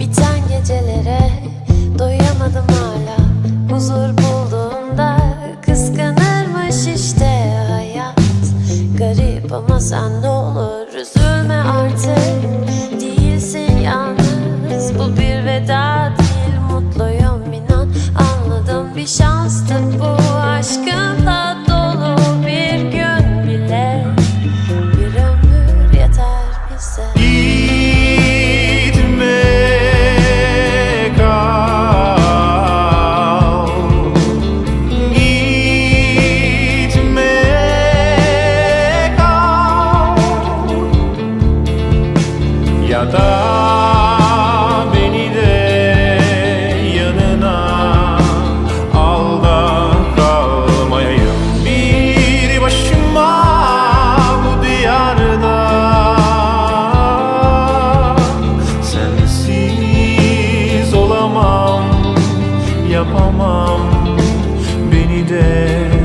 Biten gecelere doyamadım hala. Huzur bulduğunda kıskanırmış işte hayat. Garip ama sen ne olur üzülme artık. Değilsin yalnız bu bir veda değil Mutluyum inan. Anladım bir şanstı there.